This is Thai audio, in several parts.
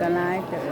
the light.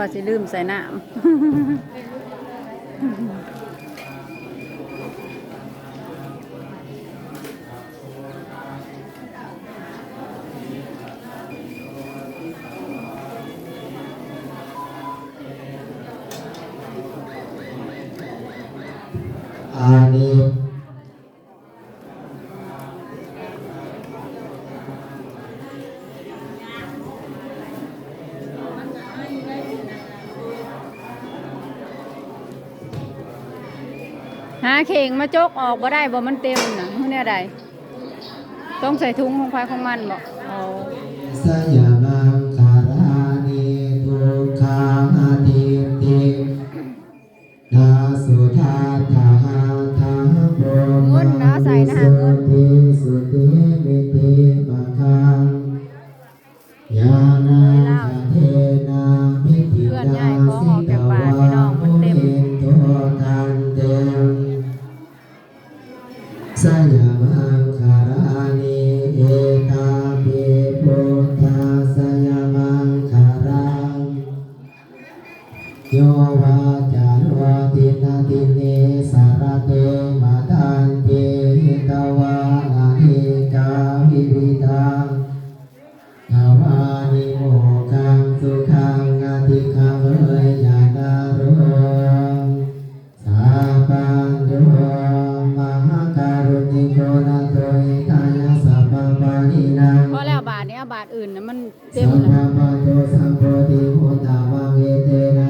ว่าสิลืมใส่น้ำ ก่งมาจกออกก็ได้บ่มันเต็มนะเนี่ยใดต้องใส่ถุงของไฟของมันบ่อา โยวาจารวาตินาติเนสารเตมาทันเตหิตวานาทิกาวิริตังทวานิโมกังสุขังอาทิคังเลยญาณารมสาปัญโยมหาการุณิโกนาโตยกายสัพพปารินาพอแล้วบาทเนี้ยบาทอื่นนะมันเต็มแล้วสัพพะโตสัมโพธิโหตาวังเยเตนะ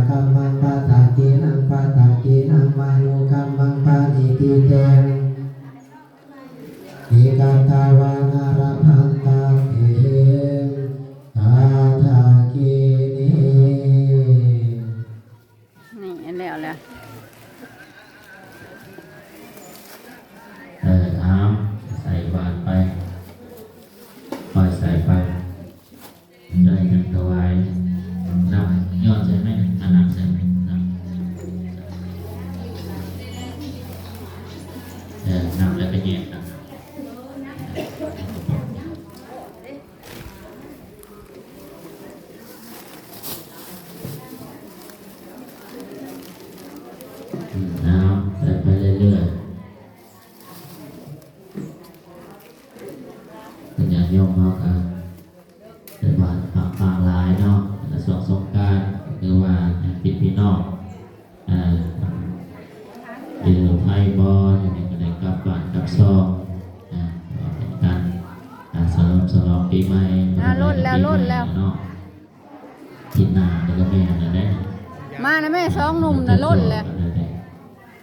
มานะแม่สองหนุ่มน่ะล้นแหละ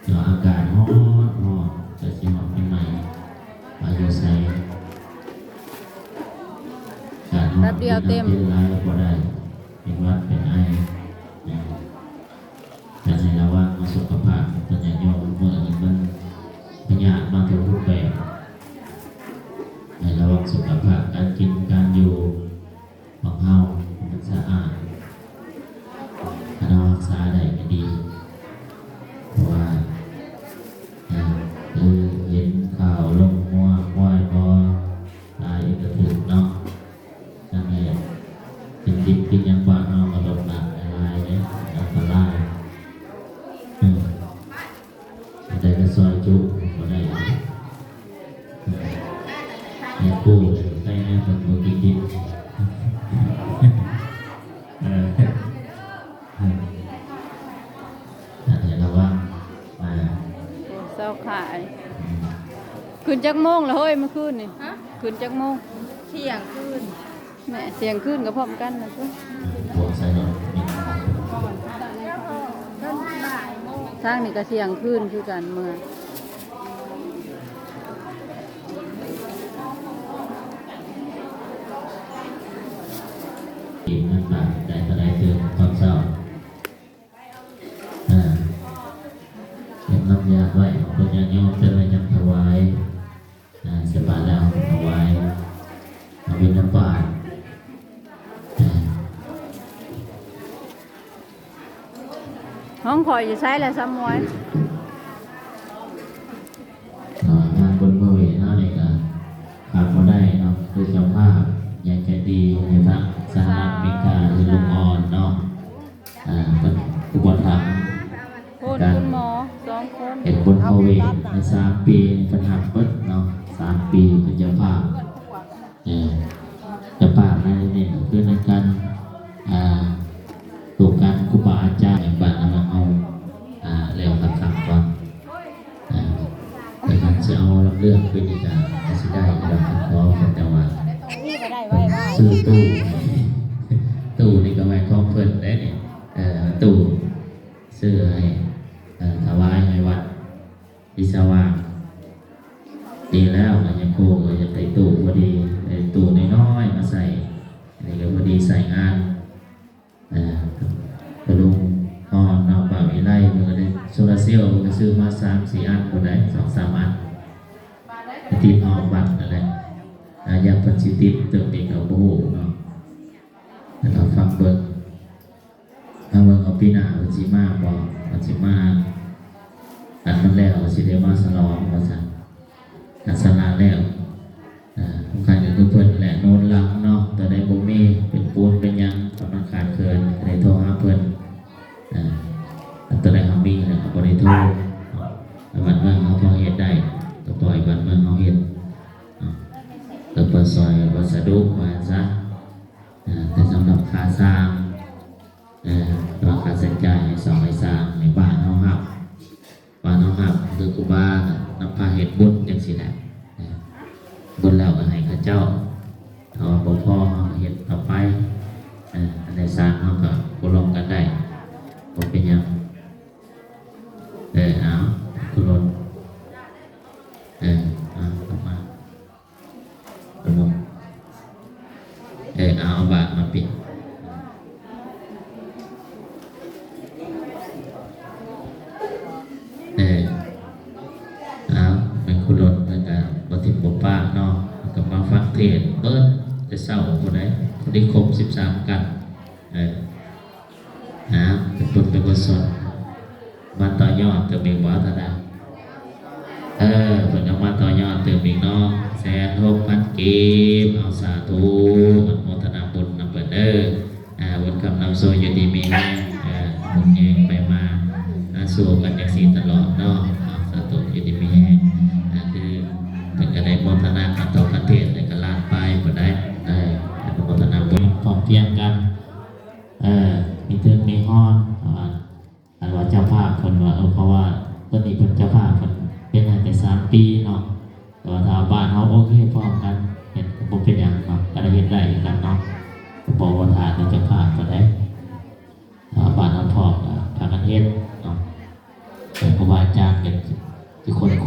เดี๋ยวอากาศร้อนร้อนจะสิหอมเป็นใหม่อายุใส่การร้อนแป๊บเดียวเต็มเป็นไรก็ได้เป็นหวัดเป็นไอนะแต่ในระหว่างมาสุขภาพเป็นอย่างโยมเมื่อ แต่ซอยจุก็ได้อืมในกู้ใส่ในคนบุกิจิตเอออืมนั่นเราว่ามาโอ้เศร้าขาย ขึ้นจักโมงแล้วเฮ้ยเมื่อคืนนี่ขึ้นจักโมงเที่ยงคืนแม่เสียงขึ้นกับพร้อมกันนะทุกหัว ทางนี่ก็เสียงขึ้นคือกันเมื่ออี ห้องคอยอยู่ใช้แล้วซ้ำไว้อ่างานบนเมื่อเวทเนาะนี่ก็ขาดบ่ได้เนาะคือเจ้าภาพอยากจะดีในทางสหรัฐอเมริกาคือลุงออนเนาะอ่าเป็นอุปถัมภ์คนคุณหมอสองคนเห็นคนโควิดในสามปีปัญหาเปิดเนาะสามปีเป็นเจ้าภาพเออเจ้าภาพนั่นนี่คือในการอ่าถูกการครูบาอาจารย์ ได้ไว้ไว้ซื้อตู้ตู้นี่ก็ไว้ของเพิ่นได้เนี่ยเอ่อตู้ซื้อให้เอ่อถวายให้วัดที่สว่างดีแล้วอันยังโคก็จะใส่ตู้พอดีไอ้ตู้น้อยๆมาใส่อันนี้ก็พอดีใส่งานเอ่อกระลุงฮอนเอาเปล่าอีไล่มันก็ได้โซลาร์เซลล์มันก็ซื้อมาสามสี่อันคนได้สองสามอันติดออกบัตรนั่นแหละอาอยากปัจจิติ เติมปีกับโบเนาะแล้วฟังเบิ้งฟังเบิ้งของพี่หน้าวัจิมาบอกวัจิมาอันมันแล้วสิเดมาสลองว่าสันอันสลาแล้วอ่าขายก็คือเพิ่นแหละโน่ เเออเอาเป็นคุณรถแล้วก็บัติป้าเนาะก็มาฟังเทศเบิร์ดจะเศร้าคนไหนคนที่ครบสิบสามกัน สีตลอดเนาะเอาสาธุยินดีมีแห้งคือเป็นก็ได้โมทนาขับต่อประเทศได้ก็ลาดไปก็ได้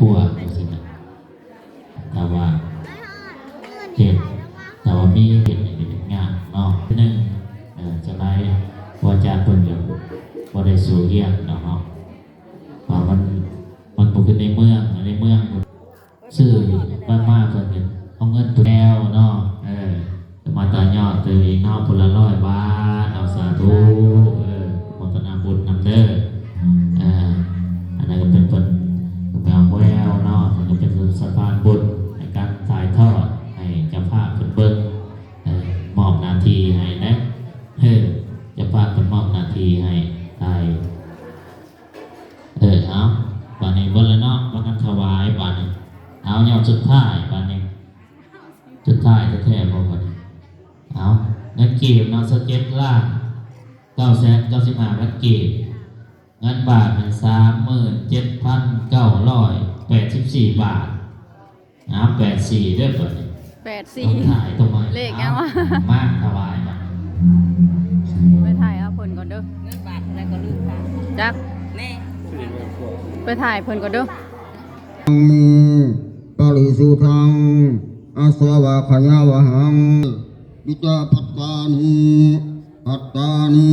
Mua. สิบห้าพันกีบเงินบาทเป็นสามหมื่นเจ็ดพันเก้าร้อยแปดสิบสี่บาทเอาแปดสี่เด้อบ่นี้แปดต้สี่องถ่ายตรงไหนเลขยังวะมากถวายบานไปถ่ายเอาเพิ่นก่อนเด้อเงินบาทอะไรก็ลืมค่ะจักแน่ไปถ่ายเพิ่นก่อนเด้อมีปริสุทธังอาสวะขยาวหังวิจาปัตตานิปัตตานิ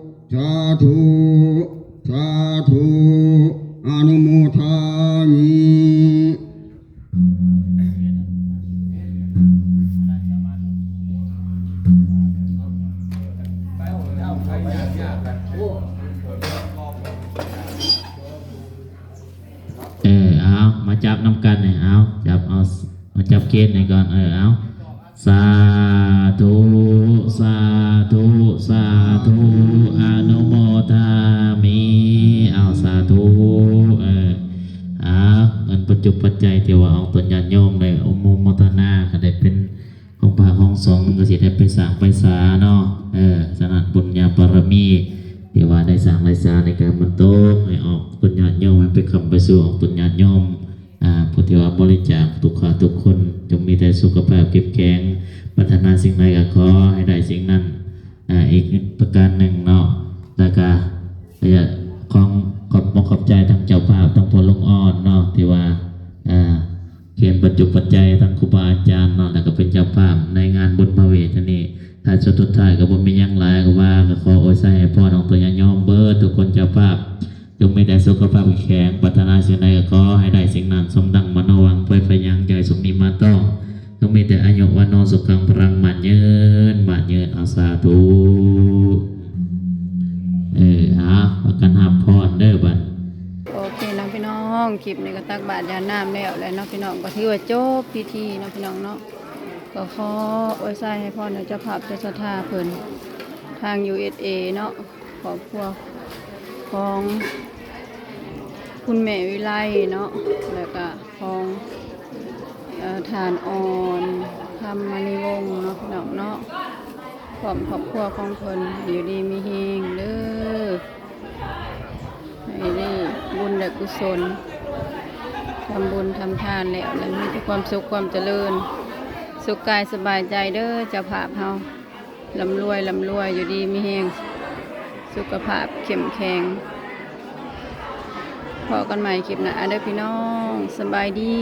สังกัสสะโอโนสัญญามาสาธุโนพันเตภิกขุสังโฆอิมานิวิจาปัตตานิปัตตานิกัปปารุคานิสาปริวารานิปฏิคันหาตุอัมหากังอิคาราสาธุสาธุสาธุอนุโมทามิเออเอามาจับน้ำกันเนี่ยเอาจับเอามาจับเกณฑ์หน่อยก่อนเออเอา สาธุสาธุสาธุอนุโมทามิเอาสาธุเออเอาเงินปัจจุปัจจัยที่ว่าเอาตนญญาโยมเลยอมโมทนาก็ได้เป็นของพระของสงก็สิได้ไปสร้างไปสาเนาะเออสนัดบุญญาบารมีที่ว่าได้สร้างได้สาในการบรรโตให้ออกตุญญาโยมให้ไปคำไปสู่ออกตุญญาโยม ที่ว่าบริจาคทุกขาทุกคน จงมีแต่สุขภาพเก็บแข็งพัฒนาสิ่งใดก็ขอให้ได้สิ่งนั้นอ่าอีกประการหนึ่งเนาะแล้วก็อยากของขอบมขอบใจทั้งเจ้าภาพทั้งพลลงอ่อนเนาะที่ว่าอ่าเขียนปัจจุปัจจัยทั้งครูบาอาจารย์เนาะแล้วก็เป็นเจ้าภาพในงานบุญพระเวทนี้ถ้าสุดท้ายก็บ่มียังหลายก็ว่าก็ขอโอยใส่ให้พ่อของตัวญาติโยมเบิดทุกคนเจ้าภาพจงมีแต่สุขภาพแข็งปรารถนาสิ่งใดก็ขอให้ได้สิ่งนั้นสมดัง ไปไปยังใจสมนิมาต้องจงมีแต่อายุวันโนสุขังพลังมันยืนมันยืนอาสาธุเออฮะประกันหับพรเด้อบัดโอเคน้องพี่น้องคลิปนี้ก็ตักบาตรยาน้ำแล้วแล้วน้องพี่น้องก็ถือว่าจบพิธีน้องพี่น้องเนาะก็ขออวยใส่ให้พ่อในเจ้าภาพจ้าศรัทธาเพิ่นทาง USA เนาะขอบครัวของคุณแม่วิไลเนาะแล้วก็ของ ทานอ่อนทำมานิวงเนาะพี่น้องเนาะพร้อมครอบครัวของเพิ่นอยู่ดีมีเฮงเด้อให้ได้บุญและกุศลทำบุญทำทานแล้วแล้วมีแต่ความสุขความเจริญ สุขกายสบายใจเด้อเจ้าภาพเฮาลำรวยลำรวยอยู่ดีมีแหงสุขภาพเข้มแข็งพอกันใหม่คลิปหน้าเด้อพี่น้องสบายดี